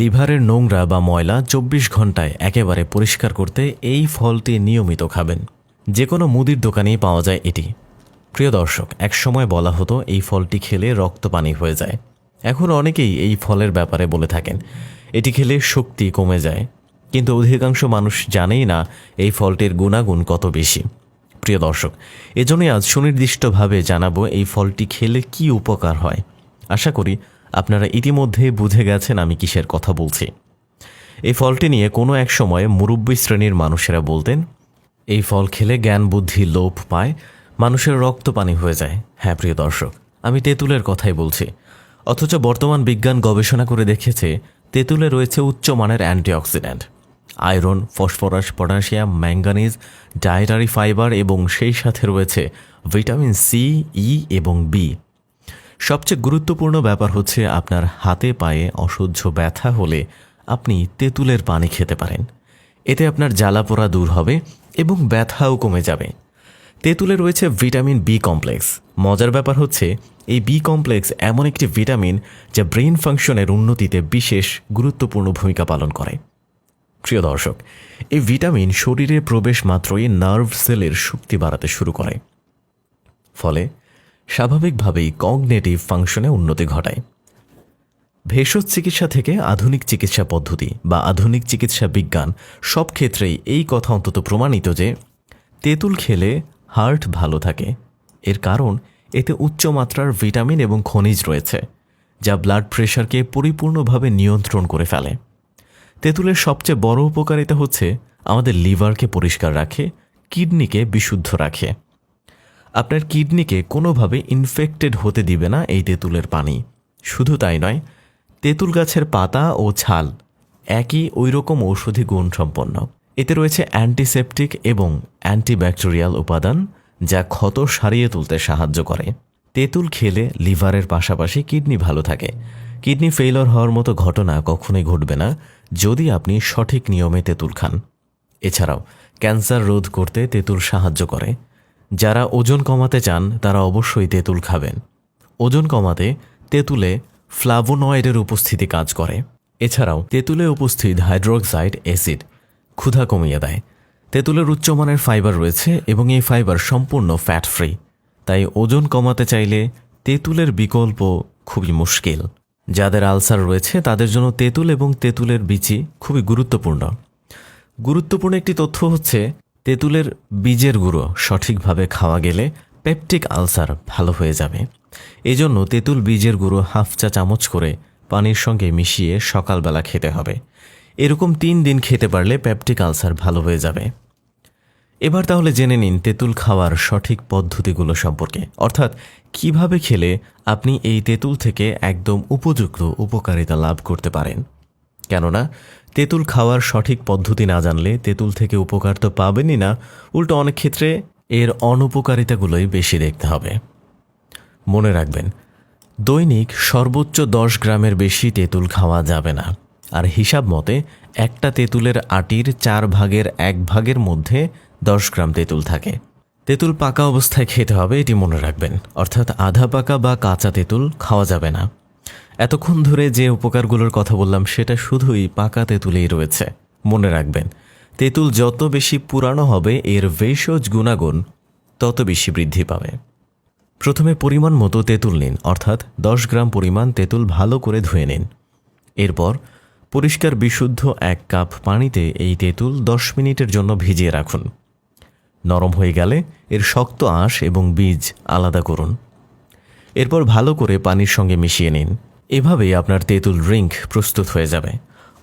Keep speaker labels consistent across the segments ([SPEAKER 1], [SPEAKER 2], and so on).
[SPEAKER 1] লিভারের নোংরা বা ময়লা চব্বিশ ঘন্টায় একেবারে পরিষ্কার করতে এই ফলটি নিয়মিত খাবেন। যে কোনো মুদির দোকানেই পাওয়া যায় এটি। প্রিয় দর্শক একসময় বলা হতো এই ফলটি খেলে রক্ত পানি হয়ে যায়। এখন অনেকেই এই ফলের ব্যাপারে বলে থাকেন, এটি খেলে শক্তি কমে যায়। কিন্তু অধিকাংশ মানুষ জানেই না এই ফলটির গুণাগুণ কত বেশি। প্রিয় দর্শক, এজন্যই আজ সুনির্দিষ্টভাবে জানাব এই ফলটি খেলে কি উপকার হয়। আশা করি আপনারা ইতিমধ্যে বুঝে গেছেন আমি কিসের কথা বলছি। এই ফলটি নিয়ে কোনো এক সময়ে মুরব্বী শ্রেণির মানুষেরা বলতেন, এই ফল খেলে জ্ঞান, বুদ্ধি লোপ পায়, মানুষের রক্ত পানি হয়ে যায়। হ্যাঁ প্রিয় দর্শক, আমি তেঁতুলের কথাই বলছি। অথচ বর্তমান বিজ্ঞান গবেষণা করে দেখেছে, তেঁতুলে রয়েছে উচ্চ উচ্চমানের antioxidant. Iron, phosphorus, potassium, manganese, dietary fibre এবং সেই সাথে রয়েছে ভিটামিন সি, ই এবং বি। সবচেয়ে গুরুত্বপূর্ণ ব্যাপার হচ্ছে আপনার হাতে পায়ে অসহ্য ব্যথা হলে আপনি তেঁতুলের পানি খেতে পারেন। এতে আপনার জ্বালা জ্বালাপোড়া দূর হবে এবং ব্যথাও কমে যাবে। তেঁতুলে রয়েছে ভিটামিন বি কমপ্লেক্স। মজার ব্যাপার হচ্ছে, এই বি কমপ্লেক্স এমন একটি ভিটামিন যা ব্রেন ফাংশনের উন্নতিতে বিশেষ গুরুত্বপূর্ণ ভূমিকা পালন করে। প্রিয় দর্শক, এই ভিটামিন শরীরে প্রবেশ মাত্রই নার্ভ সেলের শক্তি বাড়াতে শুরু করে। ফলে স্বাভাবিকভাবেই কগনেটিভ ফাংশনে উন্নতি ঘটায়। ভেষজ চিকিৎসা থেকে আধুনিক চিকিৎসা পদ্ধতি বা আধুনিক চিকিৎসা বিজ্ঞান সব ক্ষেত্রেই এই কথা অন্তত প্রমাণিত যে তেঁতুল খেলে হার্ট ভালো থাকে। এর কারণ, এতে উচ্চমাত্রার ভিটামিন এবং খনিজ রয়েছে, যা ব্লাড প্রেশারকে পরিপূর্ণভাবে নিয়ন্ত্রণ করে ফেলে। তেঁতুলের সবচেয়ে বড় উপকারিতা হচ্ছে আমাদের লিভারকে পরিষ্কার রাখে, কিডনিকে বিশুদ্ধ রাখে। আপনার কিডনিকে কোনোভাবে ইনফেক্টেড হতে দিবে না এই তেঁতুলের পানি। শুধু তাই নয়, তেঁতুল গাছের পাতা ও ছাল একই ওই রকম ঔষধি গুণ সম্পন্ন। এতে রয়েছে অ্যান্টিসেপটিক এবং অ্যান্টিব্যাকটেরিয়াল উপাদান যা ক্ষত সারিয়ে তুলতে সাহায্য করে। তেঁতুল খেলে লিভারের পাশাপাশি কিডনি ভালো থাকে। কিডনি ফেইলর হওয়ার মতো ঘটনা কখনোই ঘটবে না যদি আপনি সঠিক নিয়মে তেঁতুল খান। এছাড়াও, ক্যান্সার রোধ করতে তেঁতুল সাহায্য করে। যারা ওজন কমাতে চান, তারা অবশ্যই তেঁতুল খাবেন। ওজন কমাতে তেঁতুলে ফ্লাভোনয়েডের উপস্থিতি কাজ করে। এছাড়াও তেঁতুলে উপস্থিত হাইড্রোক্সাইড অ্যাসিড ক্ষুধা কমিয়ে দেয়। তেঁতুলের উচ্চমানের ফাইবার রয়েছে এবং এই ফাইবার সম্পূর্ণ ফ্যাট ফ্রি তাই ওজন কমাতে চাইলে তেঁতুলের বিকল্প খুবই মুশকিল। যাদের আলসার রয়েছে, তাদের জন্য তেঁতুল এবং তেঁতুলের বিচি খুবই গুরুত্বপূর্ণ। গুরুত্বপূর্ণ একটি তথ্য হচ্ছে তেঁতুলের বীজের গুঁড়ো সঠিকভাবে খাওয়া গেলে পেপটিক আলসার ভালো হয়ে যাবে। এজন্য তেঁতুল বীজের গুঁড়ো হাফ চা চামচ করে পানির সঙ্গে মিশিয়ে সকালবেলা খেতে হবে। এরকম তিন দিন খেতে পারলে পেপটিক আলসার ভালো হয়ে যাবে। এবার তাহলে জেনে নিন তেঁতুল খাওয়ার সঠিক পদ্ধতিগুলো সম্পর্কে। অর্থাৎ কীভাবে খেলে আপনি এই তেঁতুল থেকে একদম উপযুক্ত উপকারিতা লাভ করতে পারেন? কেননা, তেঁতুল খাওয়ার সঠিক পদ্ধতি না জানলে তেঁতুল থেকে উপকার তো পাবেনই না। উল্টো অনেক ক্ষেত্রে এর অনুপকারিতাগুলোই বেশি দেখতে হবে। মনে রাখবেন, দৈনিক সর্বোচ্চ দশ গ্রামের বেশি তেঁতুল খাওয়া যাবে না। আর হিসাব মতে, একটা তেঁতুলের আটির চার ভাগের এক ভাগের মধ্যে দশ গ্রাম তেঁতুল থাকে। তেঁতুল পাকা অবস্থায় খেতে হবে, এটি মনে রাখবেন। অর্থাৎ আধা পাকা বা কাঁচা তেঁতুল খাওয়া যাবে না। এতক্ষণ ধরে যে উপকারগুলোর কথা বললাম, সেটা শুধুই পাকা তেঁতুলেই রয়েছে। মনে রাখবেন, তেঁতুল যত বেশি পুরানো হবে, এর ভেষজ গুণাগুণ তত বেশি বৃদ্ধি পাবে। প্রথমে পরিমাণ মতো তেঁতুল নিন, অর্থাৎ দশ গ্রাম পরিমাণ তেঁতুল ভালো করে ধুয়ে নিন। এরপর পরিষ্কার বিশুদ্ধ এক কাপ পানিতে এই তেঁতুল দশ মিনিটের জন্য ভিজিয়ে রাখুন। নরম হয়ে গেলে এর শক্ত আঁশ এবং বীজ আলাদা করুন। এরপর ভালো করে পানির সঙ্গে মিশিয়ে নিন। এভাবেই আপনার তেঁতুল ড্রিঙ্ক প্রস্তুত হয়ে যাবে।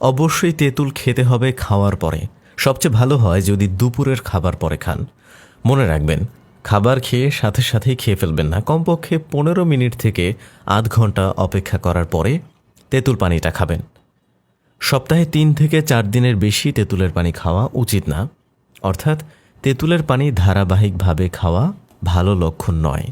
[SPEAKER 1] অবশ্যই তেঁতুল খেতে হবে খাওয়ার পরে। সবচেয়ে ভালো হয় যদি দুপুরের খাবার পরে খান। মনে রাখবেন, খাবার খেয়ে সাথে সাথেই খেয়ে ফেলবেন না। কমপক্ষে পনেরো মিনিট থেকে আধ ঘণ্টা অপেক্ষা করার পরে তেঁতুল পানিটা খাবেন। সপ্তাহে তিন থেকে চার দিনের বেশি তেঁতুলের পানি খাওয়া উচিত না। অর্থাৎ, তেঁতুলের পানি ধারাবাহিকভাবে খাওয়া ভালো লক্ষণ নয়।